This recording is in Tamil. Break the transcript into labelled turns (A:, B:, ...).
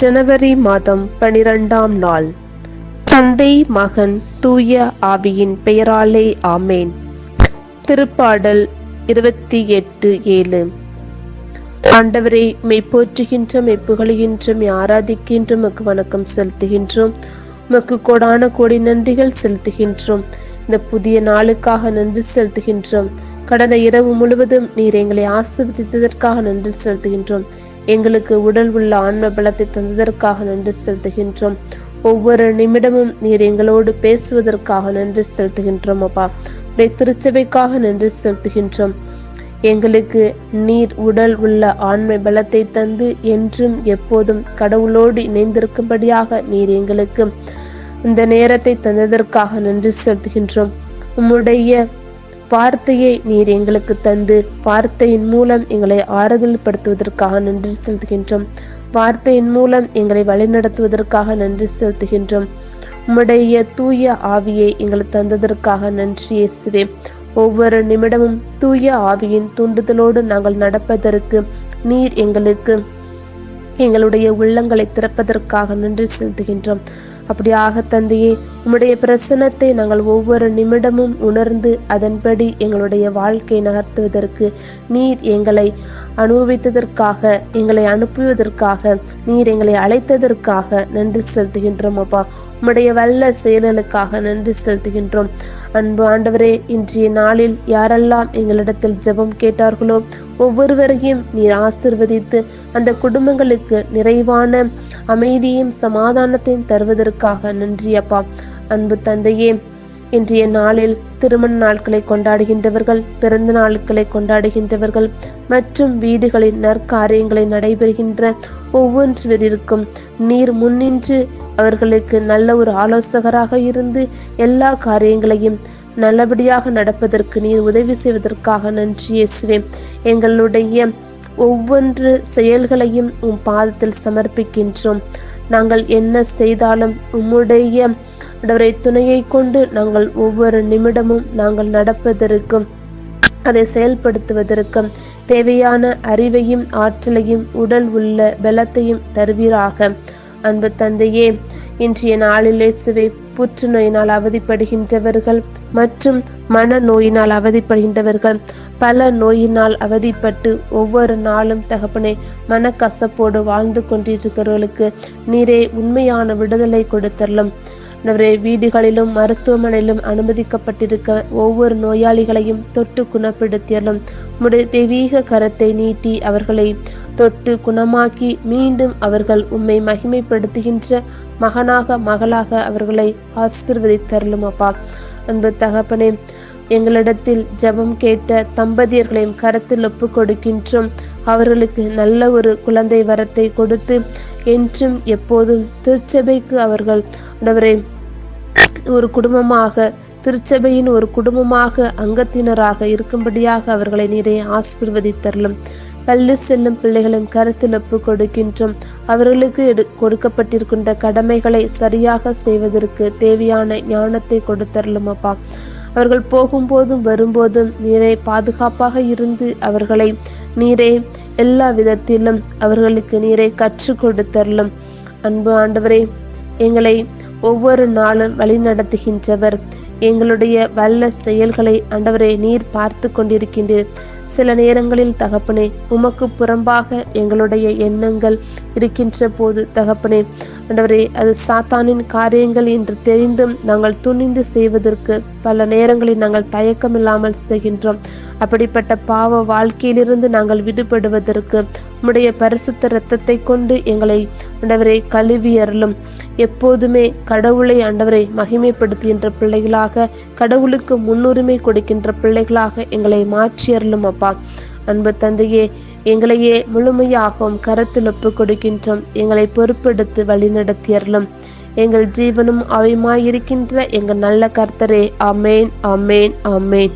A: ஜனவரி மாதம் பனிரெண்டாம் நாள். தந்தை மகன் தூய ஆவியின் பெயராலே ஆமேன். திருப்பாடல் இருபத்தி எட்டு ஏழு. ஆண்டவரை மெய் போற்றுகின்றோம் மெய் புகழுகின்றோம் ஆராதிக்கின்றோம் மக்கு வணக்கம் செலுத்துகின்றோம் மக்கு கோடான கோடி நன்றிகள் செலுத்துகின்றோம். இந்த புதிய நாளுக்காக நன்றி செலுத்துகின்றோம். கடந்த இரவு முழுவதும் நீர் எங்களை ஆசிர்வதித்ததற்காக நன்றி செலுத்துகின்றோம். எங்களுக்கு உடல் உள்ள ஆன்ம பலத்தை தந்ததற்காக நன்றி செலுத்துகின்றோம். ஒவ்வொரு நிமிடமும் நீர் எங்களோடு பேசுவதற்காக நன்றி செலுத்துகின்றோம் அப்பா. திருச்சபைக்காக நன்றி செலுத்துகின்றோம். எங்களுக்கு நீர் உடல் உள்ள ஆண்மை பலத்தை தந்து என்றும் எப்போதும் கடவுளோடு இணைந்திருக்கும்படியாக நீர் எங்களுக்கு இந்த நேரத்தை தந்ததற்காக நன்றி செலுத்துகின்றோம். உம்முடைய வார்த்தையை நீர் எங்களுக்கு தந்து வார்த்தையின் மூலம் எங்களை ஆறுதல் படுத்துவதற்காக நன்றி செலுத்துகின்றோம். வார்த்தையின் மூலம் எங்களை வழிநடத்துவதற்காக நன்றி செலுத்துகின்றோம். உம்முடைய தூய ஆவியை எங்களுக்கு தந்ததற்காக நன்றி இயேசுவே. ஒவ்வொரு நிமிடமும் தூய ஆவியின் தூண்டுதலோடு நாங்கள் நடப்பதற்கு நீர் எங்களுக்கு எங்களுடைய உள்ளங்களை திறப்பதற்காக நன்றி செலுத்துகின்றோம். அப்படியாக தந்தையே உம்முடைய பிரசனத்தை நாங்கள் ஒவ்வொரு நிமிடமும் உணர்ந்து அதன்படி எங்களுடைய வாழ்க்கை நகர்த்துவதற்கு நீர் எங்களை அனுபவித்ததற்காக எங்களை அனுப்புவதற்காக நீர் எங்களை அழைத்ததற்காக நன்றி செலுத்துகின்றோம் அப்பா. உம்முடைய வல்ல செயல்களுக்காக நன்றி செலுத்துகின்றோம். அன்பு ஆண்டவரே இன்றைய நாளில் யாரெல்லாம் எங்களிடத்தில் ஜெபம் கேட்டார்களோ ஒவ்வொருவரையும் நீர் ஆசிர்வதித்து அந்த குடும்பங்களுக்கு நிறைவான அமைதியும் சமாதானத்தையும் தருவதற்காக நன்றி அப்பா. அன்பு தந்தையே இன்றைய நாளில் திருமண நாட்களை கொண்டாடுகின்றவர்கள் பிறந்த நாட்களை கொண்டாடுகின்றவர்கள் மற்றும் வீடுகளின் நற்காரியங்களை நடைபெறுகின்ற ஒவ்வொன்றுவரிற்கும் நீர் முன்னின்று அவர்களுக்கு நல்ல ஒரு ஆலோசகராக இருந்து எல்லா காரியங்களையும் நல்லபடியாக நடப்பதற்கு நீர் உதவி செய்வதற்காக நன்றி இயேசுவேன் எங்களுடைய ஒவ்வொன்று செயல்களையும் உம் பாதத்தில் சமர்ப்பிக்கின்றோம். நாங்கள் என்ன செய்தாலும் உம்முடைய ஆண்டவரை துணையை கொண்டு நாங்கள் ஒவ்வொரு நிமிடமும் நாங்கள் நடப்பதற்கும் அதை செயல்படுத்துவதற்கும் தேவையான அறிவையும் ஆற்றலையும் உடல் உள்ள பலத்தையும் தருவீராக. அன்பு தந்தையே இன்றைய நாளிலே சுவை புற்றுநோயினால் அவதிப்படுகின்றவர்கள் மற்றும் மன நோயினால் அவதிப்படுகின்றவர்கள். பல நோயினால் அவதிப்பட்டு ஒவ்வொரு நாளும் தகப்பனை மனக்கசப்போடு வாழ்ந்து கொண்டிருக்கிறவர்களுக்கு நீரே உண்மையான விடுதலை கொடுத்தரலும். அவரே வீடுகளிலும் மருத்துவமனையிலும் அனுமதிக்கப்பட்டிருக்க ஒவ்வொரு நோயாளிகளையும் தொட்டு குணப்படுத்தியலும் உம்முடைய தெய்வீக கரத்தை நீட்டி அவர்களை தொட்டு குணமாக்கி மீண்டும் அவர்கள் உம்மை மகிமைப்படுத்துகின்ற மகனாக மகளாக அவர்களை ஆசிர்வதித்தரலும் அப்பா. அன்பு தகப்பனே எங்களிடத்தில் ஜெபம் கேட்ட தம்பதியர்களையும் கரத்தில் ஒப்பு கொடுக்கின்றோம். அவர்களுக்கு நல்ல ஒரு குழந்தை வரத்தை கொடுத்து என்றும் எப்போதும் திருச்சபைக்கு அவர்கள் ஆண்டவரே ஒரு குடும்பமாக திருச்சபையின் ஒரு குடும்பமாக அங்கத்தினராக இருக்கும்படியாக அவர்களை நீரே ஆசிர்வதித்தரலும் பள்ளி செல்லும் பிள்ளைகளும் கருத்தில் ஒப்பு கொடுக்கின்றோம். அவர்களுக்கு எடு கொடுக்கப்பட்டிருக்கின்ற கடமைகளை சரியாக செய்வதற்கு தேவையான ஞானத்தை கொடுத்தரலும் அப்பா. அவர்கள் போகும்போதும் வரும்போதும் நீரை பாதுகாப்பாக இருந்து அவர்களை நீரை எல்லா விதத்திலும் அவர்களுக்கு நீரை கற்றுக் கொடுத்தரலும் அன்பு ஆண்டவரே எங்களை ஒவ்வொரு நாளும் வழிநடத்துகின்றவர். எங்களுடைய வல்ல செயல்களை ஆண்டவரை நீர் பார்த்து கொண்டிருக்கின்றீர். சில நேரங்களில் தகப்பனே உமக்கு புறம்பாக எங்களுடைய எண்ணங்கள் இருக்கின்ற போது தகப்பனே ஆண்டவரே அது சாத்தானின் காரியங்கள் என்று தெரிந்தும் நாங்கள் துணிந்து செய்வதற்கு பல நேரங்களில் நாங்கள் தயக்கமில்லாமல் செய்கின்றோம். அப்படிப்பட்ட பாவ வாழ்க்கையிலிருந்து நாங்கள் விடுபடுவதற்கு உம்முடைய பரிசுத்த இரத்தத்தை கொண்டு எங்களை ஆண்டவரை கழுவி அருளும். எப்போதுமே கடவுளை ஆண்டவரை மகிமைப்படுத்துகின்ற பிள்ளைகளாக கடவுளுக்கு முன்னுரிமை கொடுக்கின்ற பிள்ளைகளாக எங்களை மாற்றி அருளும் அப்பா. அன்பு தந்தையே எங்களையே முழுமையாகவும் கரத்தில் ஒப்பு கொடுக்கின்றோம். எங்களை பொறுப்பெடுத்து அருளும். எங்கள் ஜீவனும் அவையுமாயிருக்கின்ற எங்கள் நல்ல கர்த்தரே. அமேன் அமேன் அமேன்